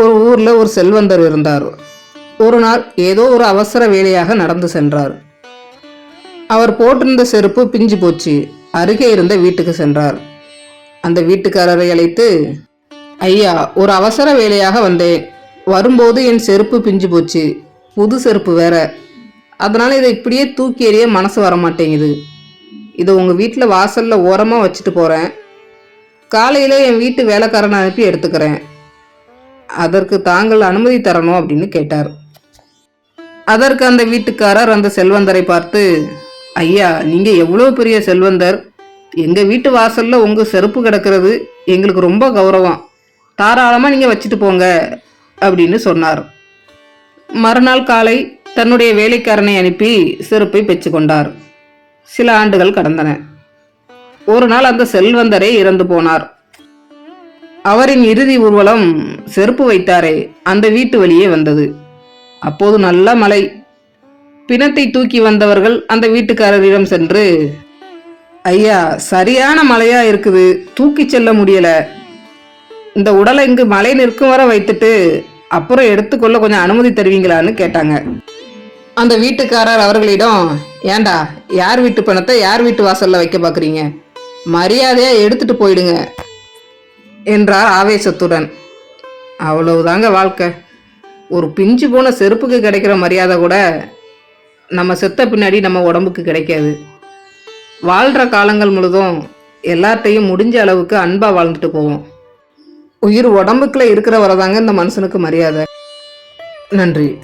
ஒரு ஊரில் ஒரு செல்வந்தர் இருந்தார். ஒரு நாள் ஏதோ ஒரு அவசர வேலையாக நடந்து சென்றார். அவர் போட்டிருந்த செருப்பு பிஞ்சு போச்சு. அருகே இருந்த வீட்டுக்கு சென்றார். அந்த வீட்டுக்காரரை அழைத்து ஐயா ஒரு அவசர வேலையாக வந்தேன். வரும்போது என் செருப்பு பிஞ்சு போச்சு. புது செருப்பு வேற. அதனால் இதை இப்படியே தூக்கி எறிய மனசு வர மாட்டேங்குது இதை உங்கள் வீட்டில் வாசலில் ஓரமாக வச்சுட்டு போகிறேன் காலையில் என் வீட்டு வேலைக்காரனை அனுப்பி எடுத்துக்கிறேன். அதற்கு தாங்கள் அனுமதி தரணும் அப்படின்னு கேட்டார். அதற்கு அந்த வீட்டுக்காரர் அந்த செல்வந்தரை பார்த்து ஐயா நீங்கள் எவ்வளோ பெரிய செல்வந்தர். எங்கள் வீட்டு வாசலில் உங்கள் செருப்பு கிடக்கிறது எங்களுக்கு ரொம்ப கௌரவம். தாராளமாக நீங்கள் வச்சுட்டு போங்க அப்படின்னு சொன்னார். மறுநாள் காலை தன்னுடைய வேலைக்காரனை அனுப்பி செருப்பை பெற்றுக்கொண்டார் சில ஆண்டுகள் கடந்தன. ஒரு நாள் அந்த செல்வந்தரே இறந்து போனார். அவரின் இறுதி ஊர்வலம் செருப்பு வைத்தாரே அந்த வீட்டு வழியே வந்தது. அப்போது நல்ல மழை. பிணத்தை தூக்கி வந்தவர்கள் அந்த வீட்டுக்காரரிடம் சென்று ஐயா சரியான மழையா இருக்குது. தூக்கி செல்ல முடியல. இந்த உடலை இங்கு மழை நிற்கும் வர வைத்துட்டு அப்புறம் எடுத்துக்கொள்ள கொஞ்சம் அனுமதி தருவீங்களான்னு கேட்டாங்க. அந்த வீட்டுக்காரர் அவர்களிடம் ஏண்டா யார் வீட்டு பணத்தை யார் வீட்டு வாசல்ல வைக்க பார்க்குறீங்க? மரியாதையா எடுத்துட்டு போயிடுங்க. என்றார் ஆவேசத்துடன். அவ்வளவுதாங்க வாழ்க்கை. ஒரு பிஞ்சு போன செருப்புக்கு கிடைக்கிற மரியாதை கூட நம்ம செத்த பின்னாடி நம்ம உடம்புக்கு கிடைக்காது. வாழ்கிற காலங்கள் முழுதும் எல்லார்ட்டையும் முடிஞ்ச அளவுக்கு அன்பாக வாழ்ந்துட்டு போவோம். உயிர் உடம்புக்குள்ளே இருக்கிற வரதாங்க இந்த மனுஷனுக்கு மரியாதை. நன்றி.